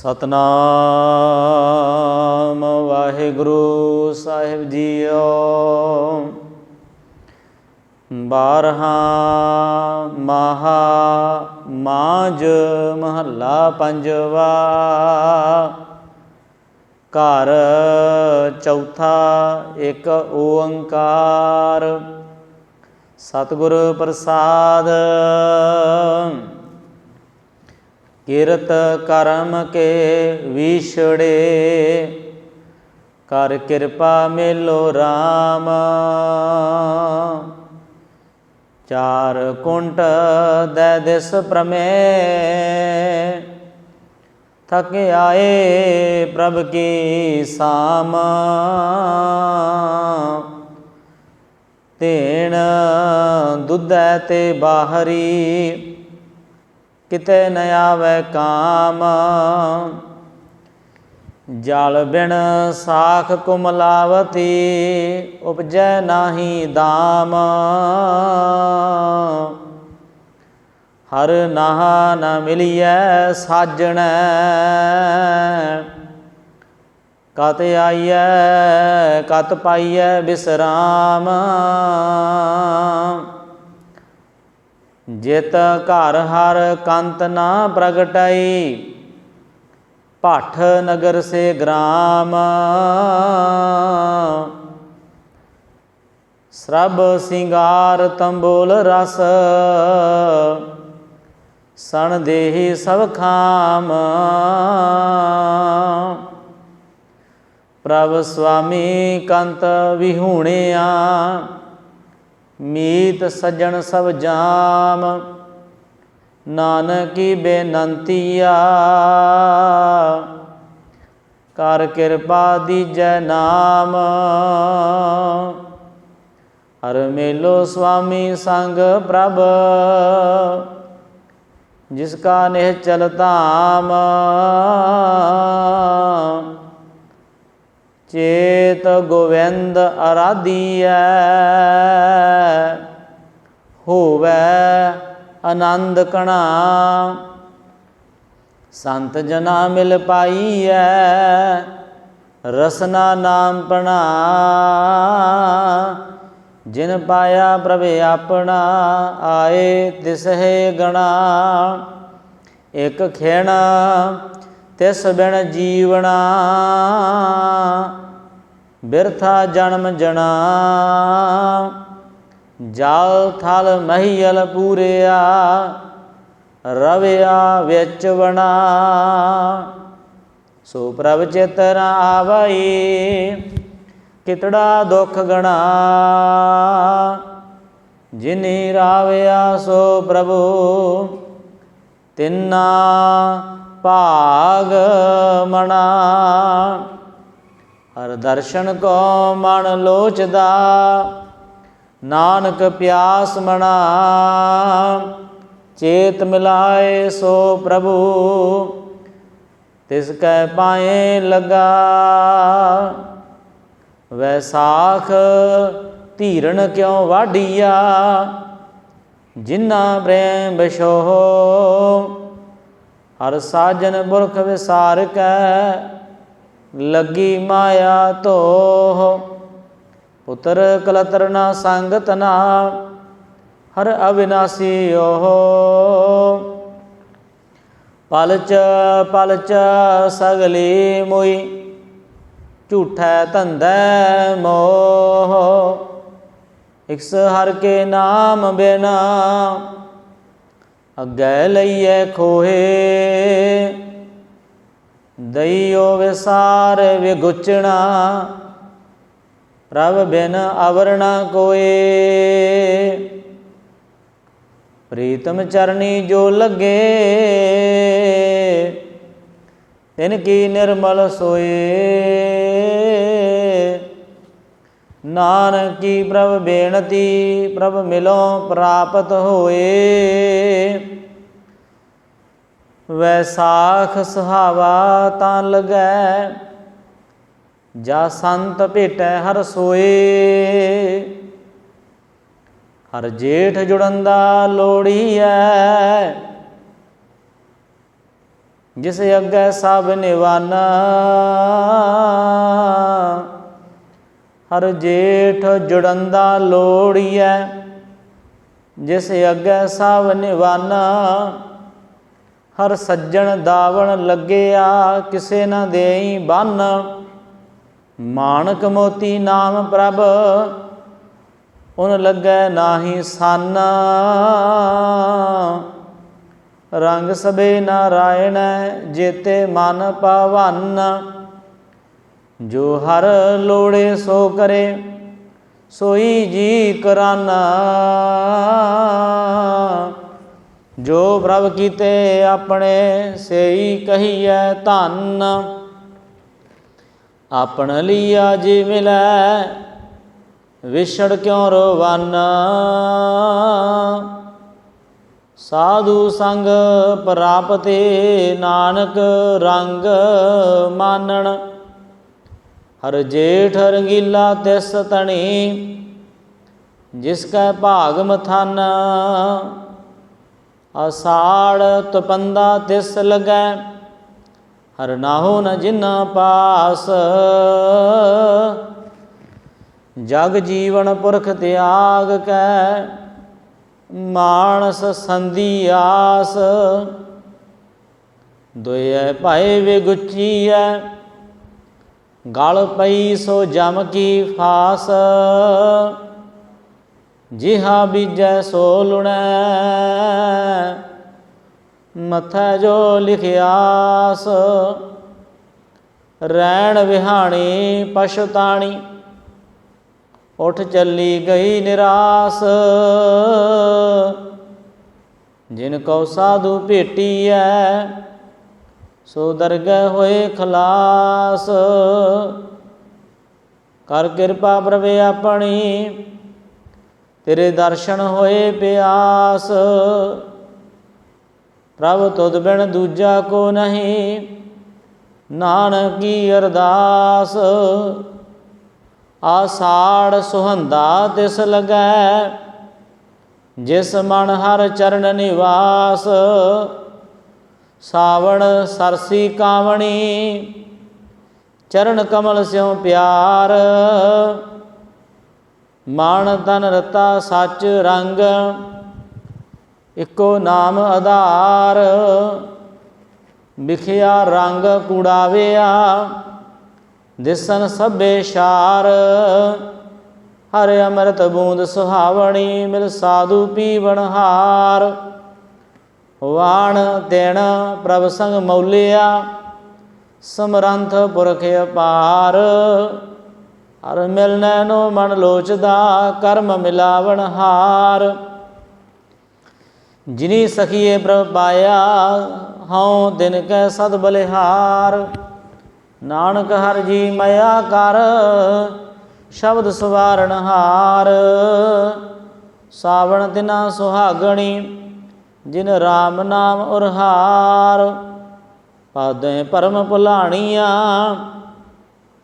ਸਤਨਾਮ ਵਾਹਿਗੁਰੂ ਸਾਹਿਬ ਜੀਓ। ਬਾਰਹਾ ਮਹਾ ਮਾਜ ਮਹੱਲਾ ਪੰਜਵਾ। ਘਰ ਚੌਥਾ ਇੱਕ ਓੰਕਾਰ। ਸਤਿਗੁਰ ਪ੍ਰਸਾਦ। ਕਿਰਤ ਕਰਮ ਕੇ ਵਿਛੜੇ, ਕਰ ਕਿਰਪਾ ਮੇਲੋ RAM ਚਾਰ ਕੁੰਟ ਦੈ ਦਿਸ ਪ੍ਰਮੇ ਥਕ ਆਏ ਪ੍ਰਭ ਕੀ ਸਾਮ। ਤੇਣ ਦੁੱਧ ਤੇ ਬਾਹਰੀ ਕਿਤੇ ਨ ਆਵੈ ਕਾਮ। ਜਲ ਬਿਨ ਸਾਖ ਕੁਮਲਾਵਤੀ, ਉਪਜੈ ਨਾਹੀ ਦਾਮ। ਹਰ ਨਹਾ ਨ ਮਿਲਿਐ ਸਾਜਣੈ, ਕਤ ਆਈਐ ਕਤ ਪਾਈਐ ਬਿਸਰਾਮ। ਜਿਤ ਘਰ ਹਰ ਕੰਤ ਨਾ ਪ੍ਰਗਟਾਈ। ਭੱਠ ਨਗਰ ਸੇ ਗ੍ਰਾਮ। ਸਰਬ ਸਿੰਗਾਰ ਤੰਬੋਲ ਰਸ। ਸਣ ਦੇਹੀ ਸਭ ਖਾਮ। ਪ੍ਰਭ ਸੁਆਮੀ ਕੰਤ ਵਿਹੂਣਿਆ। ਮੀਤ ਸੱਜਣ ਸਭ ਜਾਮ। ਨਾਨਕੀ ਬੇਨੰਤੀਆ ਕਰ ਕਿਰਪਾ ਦੀਜੈ ਨਾਮ। ਹਰ ਮੇਲੋ ਸੁਆਮੀ ਸੰਗ ਪ੍ਰਭ, ਜਿਸ ਕਾ ਨਿਹ ਚਲ ਧਾਮ। ਚੇਤ ਗੋਵਿੰਦ ਅਰਾਧੀਐ, ਹੋਵੇ ਆਨੰਦ ਕਣਾ। ਸੰਤ ਜਨਾ ਮਿਲ ਪਾਈਐ, ਰਸਨਾ ਨਾਮ ਪਣਾ। ਜਿਨ ਪਾਇਆ ਪ੍ਰਭ ਆਪਣਾ, ਆਏ ਤਿਸਹਿ ਗਣਾ। ਇਕ ਖੇਣਾ ਤਿਸ ਬਿਨ ਜੀਵਣਾ। ਬਿਰਥਾ ਜਨਮ ਜਣਾ। ਜਾਲ ਥਲ ਮਹੀਲ ਪੂਰਿਆ। ਰਵਿਆ ਵਿੱਚ ਬਣਾ ਸੋ ਪ੍ਰਭ ਚਿਤਰ ਆਵਈ, ਕਿਤੜਾ ਦੁਖ ਗਣਾ। ਜਿਨੀ ਰਾਵਿਆ ਸੋ ਪ੍ਰਭੂ ਤਿੰਨਾ ਭਾਗ ਮਣਾ। ਹਰ ਦਰਸ਼ਨ ਕੋ ਮਨ ਲੋਚਦਾ, ਨਾਨਕ ਪਿਆਸ ਮਣਾ। ਚੇਤ ਮਿਲਾਏ ਸੋ ਪ੍ਰਭੂ, ਤਿਸ ਕੈ ਪਾਏ ਲਗਾ। ਵੈਸਾਖ ਧੀਰਣ ਕਿਉ ਵਾਢੀਆ, ਜਿਨਾ ਪ੍ਰੇਮ ਬਿਸ਼ੋਹ ਹਰ ਸਾਜਨ ਪੁਰਖ ਵਿਸਾਰ ਕੈ ਲੱਗੀ ਮਾਇਆ ਧੋਹ। ਪੁੱਤਰ ਕਲਤਰ ਨਾ ਸੰਗਤ ਨਾ, ਹਰ ਅਵਿਨਾਸੀ ਓਹ। ਪਲਚ ਪਲਚ ਸਗਲੀ ਮੁਈ, ਝੂਠੈ ਧੰਦੈ ਮੋਹ। ਇਕਸ ਹਰ ਕੇ ਨਾਮ ਬਿਨਾ ਅੱਗੇ ਲਈਏ ਖੋਹੇ। ਦਈਓ ਵਿਸਾਰ ਵਿਗੁਚਣਾ, ਪ੍ਰਭ ਬਿਨ ਅਵਰਣਾ ਕੋਏ। ਪ੍ਰੀਤਮ ਚਰਨੀ ਜੋ ਲੱਗੇ, ਤਿਨ ਕੀ ਨਿਰਮਲ ਸੋਏ। ਨਾਨਕੀ ਪ੍ਰਭ ਬੇਨਤੀ, ਪ੍ਰਭ ਮਿਲੋ ਪ੍ਰਾਪਤ ਹੋਏ। ਵੈਸਾਖ ਸੁਹਾਵਾ ਤਾਂ ਲਗੈ, ਜਾ ਸੰਤ ਭੇਟੈ ਹਰ ਸੋਏ। ਹਰ ਜੇਠ ਜੁੜਨ ਦਾ ਲੋੜੀਐ ਜਿਸ ਅੱਗੇ ਸਭ ਨਿਵਾਨਾ। ਹਰ ਜੇਠ ਜੁੜਨ ਜੁੜੰਦਾ ਲੋੜੀਐ ਜਿਸ ਅੱਗੇ ਸਭ ਨਿਵਾਨਾ। ਹਰ ਸੱਜਣ ਦਾਵਣ ਲੱਗਿਆ, ਕਿਸੇ ਨਾ ਦੇਈ ਬੰਨ। ਮਾਨਕ ਮੋਤੀ ਨਾਮ ਪ੍ਰਭ, ਉਨ ਲੱਗੈ ਨਾਹੀ ਸੰਨ। ਰੰਗ ਸਬੇ ਨਾਰਾਇਣ ਜੇਤੇ ਮਨ ਪਾਵਨ। ਜੋ ਹਰ ਲੋੜੇ ਸੋ ਕਰੇ, ਸੋਈ ਜੀ ਕਰਾਨਾ। ਜੋ ਪ੍ਰਭ ਕੀਤੇ ਆਪਣੇ, ਸੇਈ ਕਹੀਐ ਧੰਨ। ਆਪਣ ਲੀਆ ਜੀ ਮਿਲੈ, ਵਿਛੜ ਕਿਉ ਰੋਵਾਨਾ? ਸਾਧੂ ਸੰਗ ਪ੍ਰਾਪਤੇ ਨਾਨਕ ਰੰਗ ਮਾਨਣ। ਹਰ ਜੇਠ ਰੰਗੀਲਾ ਤਿਸ ਤਣੀ, ਜਿਸ ਕੈ ਭਾਗ ਮਥਨ ਅਸਾੜ ਤਪੰਦਾ ਤਿਸ ਲਗੈ, ਹਰ ਨਾਹੋ ਨ ਜਿਨਾ ਪਾਸ। ਜਗ ਜੀਵਨ ਪੁਰਖ ਤਿਆਗ ਕੈ, ਮਾਨਸ ਸੰਧੀ ਆਸ। ਦੁਇ ਭਾਏ ਵਿਗੁਚੀਐ, ਗਲ ਪਈ ਸੋ ਜਮ ਕੀ ਫਾਸ। ਜਿਹਾ ਬੀਜੈ ਸੋ ਲੁਣੈ। ਮਥੈ ਜੋ ਲਿਖਿਆਸ, ਰੈਣ ਵਿਹਾਣੀ ਪਛਤਾਣੀ, ਉਠ ਚੱਲੀ ਗਈ ਨਿਰਾਸ। ਜਿਨ ਕੋ ਸਾਧੂ ਭੇਟੀਐ, ਸੋ ਦਰਗਹਿ ਹੋਏ ਖਲਾਸ। ਕਰ ਕਿਰਪਾ ਪ੍ਰਵੇ ਆਪਣੀ ਤੇਰੇ ਦਰਸ਼ਨ ਹੋਏ ਪਿਆਸ। ਪ੍ਰਭ ਤੁਧ ਬਿਨ ਦੂਜਾ ਕੋ ਨਹੀਂ, ਨਾਨਕ ਕੀ ਅਰਦਾਸ। ਆਸਾੜ ਸੁਹੰਦਾ ਤਿਸ ਲਗੈ, ਜਿਸ ਮਨ ਹਰ ਚਰਨ ਨਿਵਾਸ। ਸਾਵਣ ਸਰਸੀ ਕਾਵਣੀ, ਚਰਨ ਕਮਲ ਸਿਉ ਪਿਆਰ। ਮਨ ਤਨ ਰਤਾ ਸੱਚ ਰੰਗ, ਇੱਕੋ ਨਾਮ ਆਧਾਰ। ਵਿਖਿਆ ਰੰਗ ਕੂੜਾਵਿਆ, ਦਿਸਨ ਸਭੇ ਸ਼ਾਰ। ਹਰ ਅੰਮ੍ਰਿਤ ਬੂੰਦ ਸੁਹਾਵਣੀ, ਮਿਲ ਸਾਧੂ ਪੀਵਣ ਹਾਰ। ਵਾਣ ਦੇਣ ਪ੍ਰਭ ਸੰਗ ਮੌਲਿਆ, ਸਮਰੰਥ ਪੁਰਖ ਅਪਾਰ। ਹਰ ਮਿਲਨੈ ਨੋ ਮਨ ਲੋਚਦਾ, ਕਰਮ ਮਿਲਾਵਣ ਹਾਰ। ਜਿਨੀ ਸਖੀਏ ਪ੍ਰਭ ਪਾਇਆ, ਹਉ ਦਿਨ ਕੈ ਸਦ ਬਲਿਹਾਰ। ਨਾਨਕ ਹਰ ਜੀ ਮਇਆ ਕਰ, ਸ਼ਬਦ ਸਵਾਰਣ ਹਾਰ। ਸਾਵਣ ਦਿਨਾ ਸੁਹਾਗਣੀ, ਜਿਨ RAM ਨਾਮ ਉਰਹਾਰ। ਪਾਦੇ ਪਰਮ ਭੁਲਾਣੀਆਂ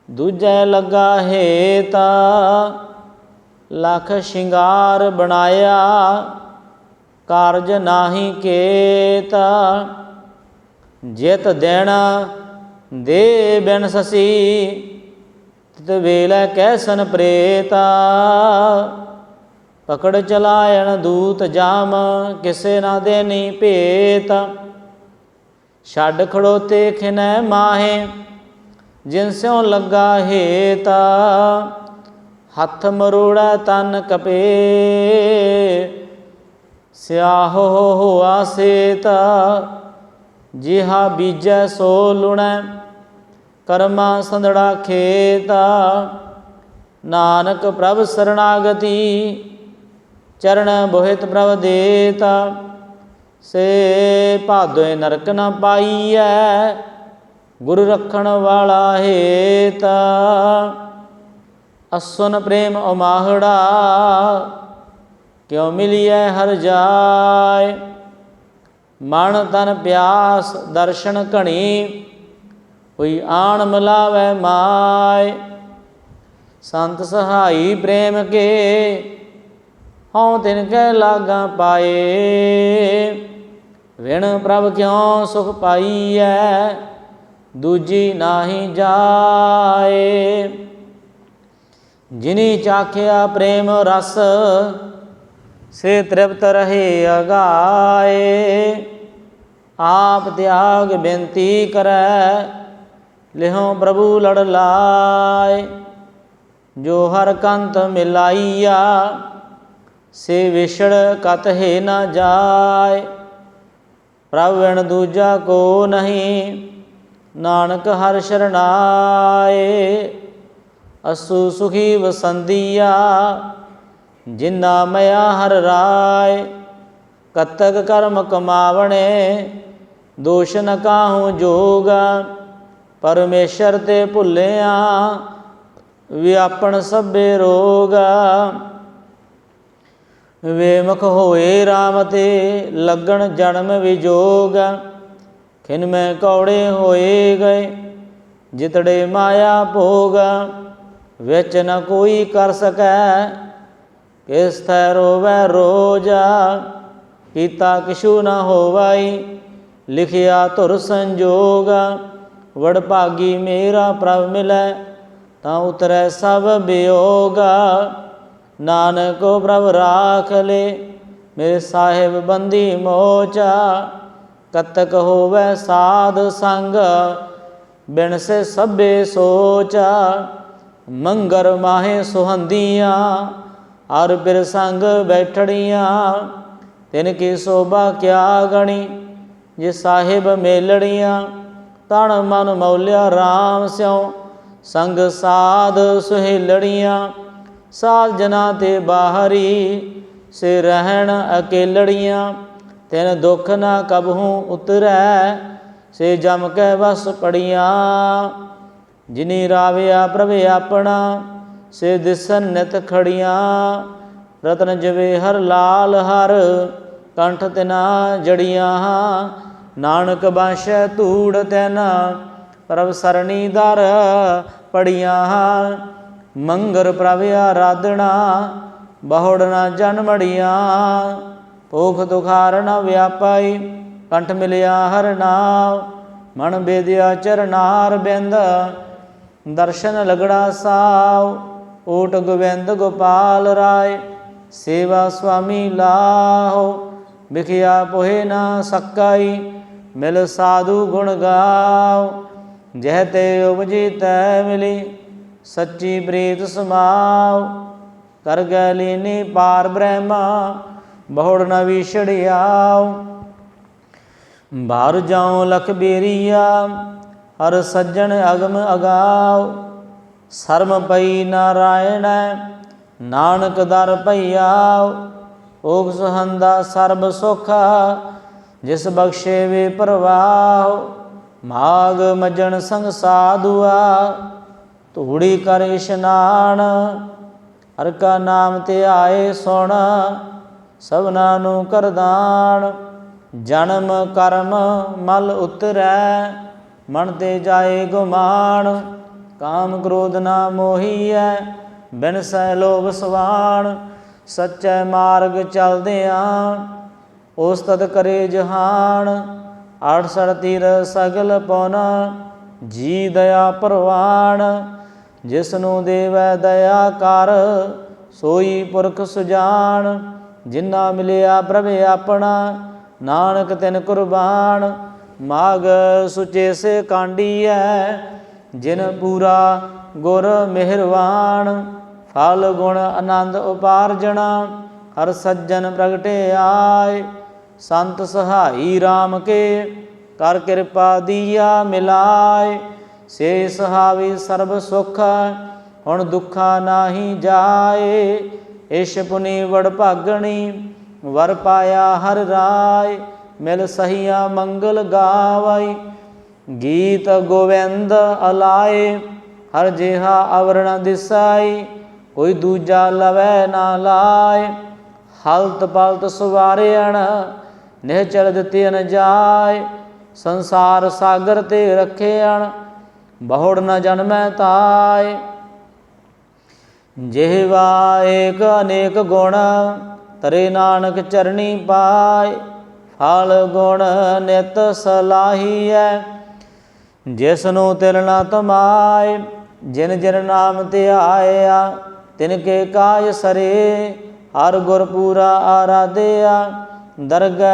ਦੂਜੈ ਲੱਗਾ ਹੇਤਾ, ਲਖ ਸ਼ਿੰਗਾਰ ਬਣਾਇਆ, ਕਾਰਜ ਨਾਹੀ ਕੇਤਾ। ਜਿਤ ਦੇਣਾ ਦੇ ਬਿਨ ਸਸੀ, ਤਿਤ ਵੇਲੇ ਕੈਸਨ ਪ੍ਰੇਤਾ। ਪਕੜ ਚਲਾਇਣ ਦੂਤ ਜਾਮ, ਕਿਸੇ ਨਾ ਦੇਨੀ ਭੇਤ। ਛੱਡ ਖੜੋਤੇ ਖਿਨੈ ਮਾਹੇ ਜਿਨ ਸਿਉ ਲੱਗਾ ਹੇਤਾ, ਹੱਥ ਮਰੋੜਾ ਤਨ ਕਪੇ। ਸਿਆਹੋ ਹੋਆ ਸੇਤਾ ਜਿਹਾ ਬੀਜੈ ਸੋ ਲੁਣੈ, ਕਰਮਾ ਸੰਧੜਾ ਖੇਤਾ। ਨਾਨਕ ਪ੍ਰਭ ਸਰਣਾਗਤੀ ਚਰਨ ਬੋਹਿਤ ਪ੍ਰਭ ਦੇਤਾ। ਸੇ ਭਾਦੋਏ ਨਰਕ ਨ ਪਾਈਐ ਗੁਰ ਰੱਖਣ ਵਾਲਾ ਹੇਤਾ ਅਸੁਨ ਪ੍ਰੇਮ ਉਮਾਹੜਾ, ਕਿਉ ਮਿਲਿਐ ਹਰ ਜਾਏ। ਮਨ ਤਨ ਪਿਆਸ ਦਰਸ਼ਨ ਘਣੀ, ਕੋਈ ਆਣ ਮਿਲਾਵੇ ਮਾਏ। ਸੰਤ ਸਹਾਈ ਪ੍ਰੇਮ ਕੇ, ਹਉ ਤਿਨ ਕੈ ਲਾਗਾ ਪਾਏ। ਵਿਣ ਪ੍ਰਭ ਕਿਉ ਸੁਖ ਪਾਈਐ? ਦੂਜੀ ਨਾਹੀ ਜਾਏ ਜਿਨੀ ਚਾਖਿਆ ਪ੍ਰੇਮ ਰਸ ਸੇ ਤ੍ਰਿਪਤ ਰਹੇ ਅਗਾਏ ਆਪ ਤਿਆਗ ਬੇਨਤੀ ਕਰੈ ਲਿਹੋ ਪ੍ਰਭੂ ਲੜ ਲਾਏ ਜੋ ਹਰ ਕੰਤ ਮਿਲਾਈਆ ਸੇ ਵਿਛੜ ਕਤ ਹੈ ਨਾ ਜਾਏ ਪ੍ਰਭ ਵਿਣ ਦੂਜਾ ਕੋ ਨਹੀਂ ਨਾਨਕ ਹਰ ਸ਼ਰਨਾਏ ਅਸੂ ਸੁਖੀ ਵਸੰਦੀਆ ਜਿਨਾ ਮਇਆ ਹਰ ਰਾਏ। ਕਤਕ ਕਰਮ ਕਮਾਵਣੇ, ਦੋਸ਼ ਨ ਕਾਹੂ ਜੋਗਾ। ਪਰਮੇਸ਼ਰ ਤੇ ਭੁੱਲਿਆ, ਵਿਆਪਣ ਸਭੇ ਰੋਗ। ਵੇਮਖ ਹੋਏ RAM ਤੇ ਲੱਗਣ ਜਨਮ ਵਿਜੋਗ। ਖਿਨ ਮੈਂ ਕੌੜੇ ਹੋਏ ਗਏ, ਜਿਤੜੇ ਮਾਇਆ ਭੋਗ, ਵਿੱਚ ਨ ਕੋਈ ਕਰ ਸਕੈ, ਕਿਸ ਥੈ ਰੋਵੈ ਰੋਜਾ, ਕੀਤਾ ਕਿਛੂ ਨ ਹੋਵਾਈ, ਲਿਖਿਆ ਧੁਰ ਸੰਜੋਗ ਵੜ ਭਾਗੀ ਮੇਰਾ ਪ੍ਰਭ ਮਿਲੈ, ਤਾਂ ਉਤਰੈ ਸਭ ਬਿਯੋਗਾ ਨਾਨਕ ਪ੍ਰਭ ਰਾਖ ਲੈ, ਮੇਰੇ ਸਾਹਿਬ ਬੰਦੀ ਮੋਚਾ ਕਤਕ ਹੋਵੇ ਸਾਧ ਸੰਗ, ਬਿਨ ਸੇ ਸਭੇ ਸੋਚ, ਮੰਗਰ ਮਾਹੇ ਸੁਹੰਦੀਆਂ, ਹਰ ਬਿਰ ਸੰਗ ਬੈਠੜੀਆਂ, ਤਿਨ ਕੀ ਸੋਭਾ ਕਿਆ ਗਣੀ, ਜੇ ਸਾਹਿਬ ਮੇਲੜੀਆਂ ਤਣ ਮਨ ਮੌਲਿਆ RAM ਸਿਉ, ਸੰਗ ਸਾਧ ਸੁਹੇਲੜੀਆਂ, ਸਾਧ ਜਨਾ ਤੇ ਬਾਹਰੀ ਸੇ ਰਹਿਣ ਅਕੇਲੜੀਆਂ ਤਿਨ ਦੁਖ ਨਾ ਕਬਹੂ ਉਤਰੈ, ਸੇ ਜਮ ਕੈ ਵਸ ਪੜੀਆਂ। ਜਿਨੀ ਰਾਵਿਆ ਪ੍ਰਭ ਆਪਣਾ, ਸੇ ਦਿਸਨ ਨਿਤ ਖੜੀਆਂ। ਰਤਨ ਜਵੇ ਹਰ ਲਾਲ ਹਰ, ਕੰਠ ਤਿਨਾ ਜੜੀਆਂ। ਨਾਨਕ ਬਾਸ਼ੈ ਧੂੜ ਤੈਨ, ਪ੍ਰਭ ਸਰਣੀ ਦਰ ਪੜੀਆਂ। ਮੰਗਰ ਪ੍ਰਭ ਆਰਾਧਣਾ ਬਹੁੜ ਨਾ ਜਨਮੜੀਆਂ ਓਖ ਦੁਖਾਰ ਨ ਵਿਆਪਾਈ, ਕੰਠ ਮਿਲਿਆ ਹਰ ਨਾਮ, ਮਨ ਬੇਦਿਆ ਚਰਨਾਰ ਬਿੰਦ, ਦਰਸ਼ਨ ਲਗੜਾ ਸਾਵ ਓਟ ਗੋਵਿੰਦ ਗੋਪਾਲ ਰਾਏ, ਸੇਵਾ ਸੁਆਮੀ ਲਾਹੋ, ਵਿਖਿਆ ਪੋਹੇ ਨਾ ਸਕਾਈ, ਮਿਲ ਸਾਧੂ ਗੁਣ ਗਾਓ ਜਹ ਤੇ ਉਪਜੀ ਤੈ ਮਿਲੀ, ਸੱਚੀ ਪ੍ਰੀਤ ਸਮਾਉ, ਕਰ ਗਲੀਨੀ ਲੀਨੀ ਪਾਰ ਬ੍ਰਹਮਾ ਬਹੁੜ ਨ ਵਿਛੜਿਆਉ। ਬਾਹਰ ਜਾਉ ਲਖ ਬੇਰੀਆ, ਹਰ ਸੱਜਣ ਅਗਮ ਅਗਾਉ। ਸਰਮ ਪਈ ਨਾਰਾਇਣ, ਨਾਨਕ ਦਰ ਭਈਆਉ। ਓਗ ਸੁਹੰਦਾ ਸਰਬ ਸੁਖ, ਜਿਸ ਬਖਸ਼ੇ ਵੇ ਪ੍ਰਵਾਹ। ਮਾਗ ਮਜਣ ਸੰਗ ਸਾਧੂਆ, ਧੂੜੀ ਕਰ ਇਸ਼ਨਾਨ। ਹਰ ਕਾ ਨਾਮ ਤੇ ਆਏ ਸੁਣ ਸਭਨਾ ਨੂੰ ਕਰਦਾਨ, ਜਨਮ ਕਰਮ ਮਲ ਉਤਰੈ, ਮਨ ਤੇ ਜਾਏ ਗੁਮਾਨ, ਕਾਮ ਕ੍ਰੋਧ ਨਾ ਮੋਹੀਐ, ਬਿਨ ਸਹਿ ਲੋਭ ਸਵਾਨ, ਸੱਚੇ ਮਾਰਗ ਚਲਦਿਆਂ ਉਸ ਤਦ ਕਰੇ ਜਹਾਨ 68 ਤੀਰ ਸਗਲ ਪਉਨ ਜੀ ਦਇਆ ਪ੍ਰਵਾਨ ਜਿਸ ਨੂੰ ਦੇਵੈ ਦਇਆ ਕਰ, ਸੋਈ ਪੁਰਖ ਸੁਜਾਨ ਜਿਨਾ ਮਿਲਿਆ ਪ੍ਰਭ ਆਪਣਾ, ਨਾਨਕ ਤਿਨ ਕੁਰਬਾਨ, ਮਾਗ ਸੁਚੇ ਸੇ ਕਾਂਡੀਐ, ਜਿਨ ਪੂਰਾ ਗੁਰ ਮਿਹਰਵਾਨ, ਫਲ ਗੁਣ ਆਨੰਦ ਉਪਾਰਜਣਾ, ਹਰ ਸੱਜਣ ਪ੍ਰਗਟੇ ਆਏ, ਸੰਤ ਸਹਾਈ RAM ਕੇ, ਕਰ ਕਿਰਪਾ ਦੀਆ ਮਿਲਾਏ, ਸੇ ਸਹਾਵੀ ਸਰਬ ਸੁਖ, ਹੁਣ ਦੁੱਖਾ ਨਾਹੀ ਜਾਏ ਇਸ਼ ਪੁਨੀ ਵੜ ਭਾਗਣੀ, ਵਰ ਪਾਇਆ ਹਰ ਰਾਏ, ਮਿਲ ਸਹੀਆ ਮੰਗਲ ਗਾਵਾਈ। ਗੀਤ ਗੋਵਿੰਦ ਅਲਾਏ, ਹਰ ਜਿਹਾ ਅਵਰਣ ਦਿਸਾਈ, ਕੋਈ ਦੂਜਾ ਲਵੈ ਨਾ ਲਾਏ। ਹਲਤ ਪਲਤ ਸਵਾਰਿਆਣ, ਨਿਹ ਚਲ ਦਿੱਤੇ ਨ ਜਾਏ। ਸੰਸਾਰ ਸਾਗਰ ਤੇ ਰੱਖਿਆਣ, ਬਹੁੜ ਨ ਜਨਮੈ ਤਾਏ। ਜਿਹਵਾ ਏਕ ਅਨੇਕ ਗੁਣ, ਤਰੇ ਨਾਨਕ ਚਰਣੀ ਪਾਏ। ਫਲ ਗੁਣ ਨਿਤ ਸਲਾਹੀਐ ਜਿਸ ਨੂੰ ਤਿਲ ਨਾ ਤਮਾਏ। ਜਿਨ ਜਿਨ ਨਾਮ ਧਿਆਇਆ ਤਿਨ ਕੇ ਕਾਜ ਸਰੇ। ਹਰ ਗੁਰ ਪੂਰਾ ਆਰਾਧਿਆ, ਦਰਗਹਿ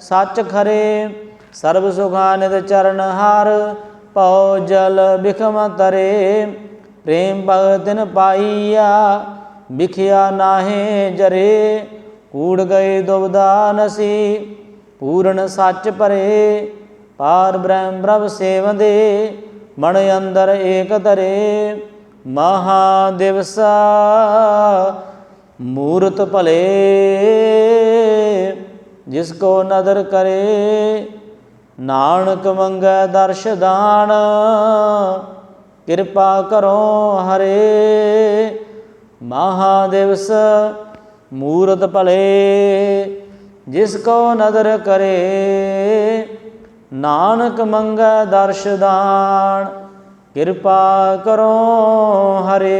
ਸੱਚ ਖਰੇ। ਸਰਬ ਸੁਖਾਨਿਤ ਚਰਨ ਹਰ ਪਉ ਜਲ ਬਿਖਮ ਤਰੇ। ਪ੍ਰੇਮ ਭਗਤਿਨ ਪਾਈਆ, ਵਿਖਿਆ ਨਾਹੇ ਜਰੇ। ਕੂੜ ਗਏ ਦੁਬਦਾ ਨਸੀ, ਪੂਰਨ ਸੱਚ ਭਰੇ। ਪਾਰ ਬ੍ਰਹਮ ਪ੍ਰਭ ਸੇਵੰਦੇ, ਮਨ ਅੰਦਰ ਏਕ ਧਰੇ। ਮਹਾ ਦਿਵਸਾ ਮੂਰਤ ਭਲੇ, ਜਿਸ ਕੋ ਨਦਰ ਕਰੇ। ਨਾਨਕ ਮੰਗੈ ਦਰਸ਼ ਦਾਨ ਕਿਰਪਾ ਕਰੋ ਹਰੇ। ਮਹਾ ਦਿਵਸ ਮੂਰਤ ਭਲੇ, ਜਿਸ ਕੋ ਨਦਰ ਕਰੇ। ਨਾਨਕ ਮੰਗੈ ਦਰਸ਼ਦਾਨ ਕਿਰਪਾ ਕਰੋ ਹਰੇ।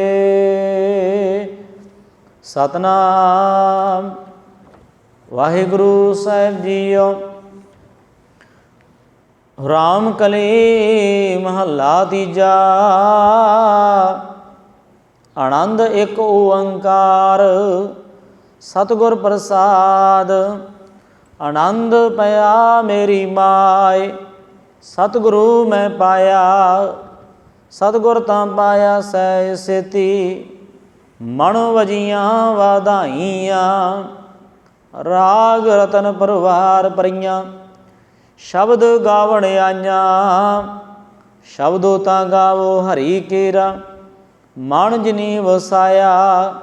ਸਤਨਾਮ। ਵਾਹਿਗੁਰੂ ਸਾਹਿਬ ਜੀਓ। ਰਾਮ ਕਲੇ ਮਹੱਲਾ ਤੀਜਾ। ਆਨੰਦ ਇੱਕ ਓੰਕਾਰ, ਸਤਿਗੁਰ ਪ੍ਰਸਾਦ। ਆਨੰਦ ਪਿਆ ਮੇਰੀ ਮਾਏ, ਸਤਿਗੁਰੂ ਮੈਂ ਪਾਇਆ। ਸਤਿਗੁਰ ਤਾਂ ਪਾਇਆ ਸੈ ਸੇਤੀ, ਮਨ ਵਜੀਆਂ ਵਾਧਾਈਆਂ। ਰਾਗ ਰਤਨ ਪਰਵਾਰ ਪਰੀਆਂ ਸ਼ਬਦ ਗਾਵਣ ਆਈਆਂ। ਸ਼ਬਦੋ ਤਾਂ ਗਾਵੋ ਹਰੀ ਕੇਰਾ। ਮਨ ਜਿਨੀ ਵਸਾਇਆ,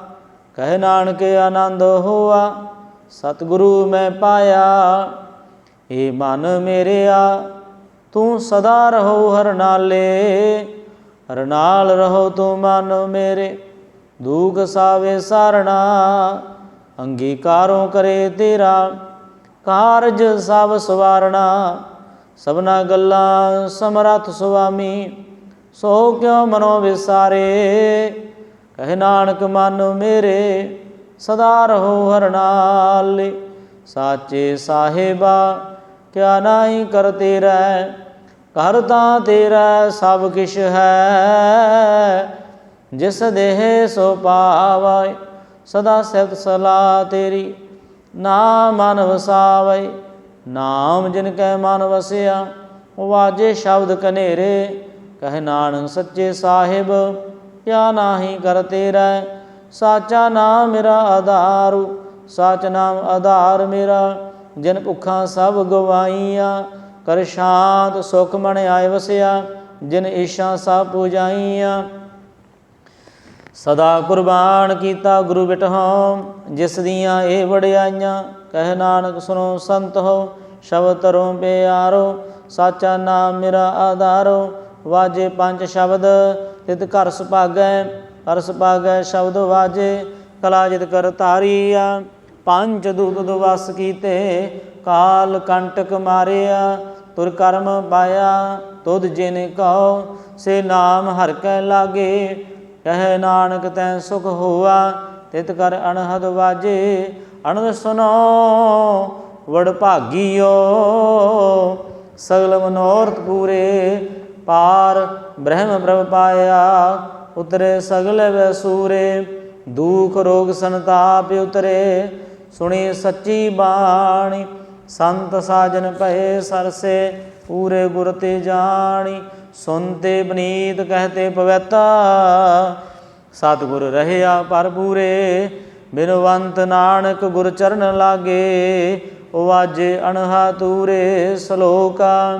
ਕਹਿ ਨਾਨਕ ਆਨੰਦ ਹੋਆ, ਸਤਿਗੁਰੂ ਮੈਂ ਪਾਇਆ। ਏ ਮਨ ਮੇਰਿਆ, ਤੂੰ ਸਦਾ ਰਹੋ ਹਰ ਨਾਲੇ। ਹਰ ਨਾਲ ਰਹੋ ਤੂੰ ਮਨ ਮੇਰੇ। ਦੁਖ ਸਾਵੇ ਸਰਣਾ, ਅੰਗੀਕਾਰੋਂ ਕਰੇ ਤੇਰਾ। ਕਾਰਜ ਸਭ ਸਵਾਰਣਾ, ਸਭਨਾ ਗੱਲਾਂ ਸਮਰੱਥ ਸੁਆਮੀ, ਸੋ ਕਿਉ ਮਨੋ ਵਿਸਾਰੇ? ਕਹਿ ਨਾਨਕ ਮਨ ਮੇਰੇ, ਸਦਾ ਰਹੋ ਹਰ ਸਾਚੇ ਸਾਹਿਬਾ, ਕਿਆ ਨਾਹੀ ਕਰ ਤੇਰਾ? ਕਰ ਤਾਂ ਤੇਰਾ, ਸਭ ਕਿਛ ਹੈ। ਜਿਸ ਦੇਹ ਸੋ ਪਾਵੈ ਸਦਾ ਸਿਫਤ ਸਲਾ ਤੇਰੀ। ਨਾ ਮਨ ਵਸਾਵੇ, ਨਾਮ ਜਿਨ ਕੈ ਮਨ ਵਸਿਆ ਵਾਜੇ ਸ਼ਬਦ ਕਨੇਰੇ ਕਹਿ ਨਾਨਕ ਸੱਚੇ ਸਾਹਿਬ, ਕਿਆ ਨਾਹੀ ਕਰ ਤੇਰਾ, ਸਾਚਾ ਨਾਮ ਮੇਰਾ ਆਧਾਰੂ, ਸਾਚ ਨਾਮ ਆਧਾਰ ਮੇਰਾ, ਜਿਨ ਭੁੱਖਾਂ ਸਭ ਗਵਾਈਆਂ, ਕਰ ਸ਼ਾਂਤ ਸੁਖ ਮਨ ਆਏ ਵਸਿਆ, ਜਿਨ ਈਸ਼ਾ ਸਭ ਪੂਜਾਈਆਂ ਸਦਾ ਕੁਰਬਾਨ ਕੀਤਾ ਗੁਰੂ ਬਿਟਹੁ ਜਿਸ ਦੀਆਂ ਇਹ ਵਡਿਆਈਆਂ, ਕਹਿ ਨਾਨਕ ਸੁਨੋ ਸੰਤ ਹੋ, ਸ਼ਬਦ ਤਰੋਂ ਪਿਆਰੋ, ਸਾਚਾ ਨਾਮ ਮੇਰਾ ਆਧਾਰੋ, ਵਾਜੇ ਪੰਜ ਸ਼ਬਦ ਤਿਤ ਘਰ ਸੁਭਾਗੈ ਹਰ ਸੁਭਾਗੈ ਸ਼ਬਦ ਵਾਜੇ, ਕਲਾ ਜਿਤ ਕਰ ਤਾਰੀਆ ਪੰਜ ਦੂਤ ਦੁਵਸ ਕੀਤੇ, ਕਾਲ ਕੰਟਕ ਮਾਰਿਆ, ਤੁਰ ਕਰਮ ਪਾਇਆ, ਤੁਧ ਜਿਨ ਕਹੋ, ਸੇ ਨਾਮ ਹਰ ਕੈ ਲਾਗੇ ਕਹੇ ਨਾਨਕ ਤੈ ਸੁਖ ਹੋਆ, ਤਿਤ ਕਰ ਅਨਹਦ ਵਾਜੇ। ਅਨੰਦ ਸੁਨੋ, ਵਡ ਭਾਗੀਓ। ਸਗਲ ਮਨੋਰਥ ਪੂਰੇ ਪਾਰ, ਬ੍ਰਹਮ ਪ੍ਰਭ ਪਾਇਆ, ਉਤਰੇ ਸਗਲ ਵੈ ਸੂਰੇ ਦੁਖ ਰੋਗ ਸੰਤਾਪ ਉਤਰੇ, ਸੁਣੀ ਸੱਚੀ ਬਾਣੀ, ਸੰਤ ਸਾਜਨ ਭਏ ਸਰਸੇ। ਪੂਰੇ ਗੁਰ ਤੇ ਜਾਣੀ ਸੁਨਤੇ ਬਨੀਤ ਕਹਤੇ ਪਵੈਤਾ ਸਤਿਗੁਰ ਰਹਿਆ ਪਰ ਪੂਰੇ ਬਿਨਵੰਤ ਨਾਨਕ ਗੁਰ ਚਰਨ ਲਾਗੇ। ਵਾਜੇ ਅਣਹਾ ਤੂਰੇ ਸ਼ਲੋਕਾ,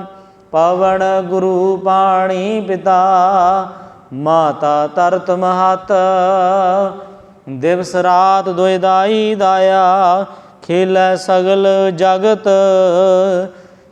ਪਵਨ ਗੁਰੂ ਪਾਣੀ ਪਿਤਾ। ਮਾਤਾ ਤਰਤ ਮਹਤ, ਦਿਵਸ ਰਾਤ ਦੁਇ ਦਾਈ ਦਾਇਆ। ਖੇਲੇ ਸਗਲ ਜਗਤ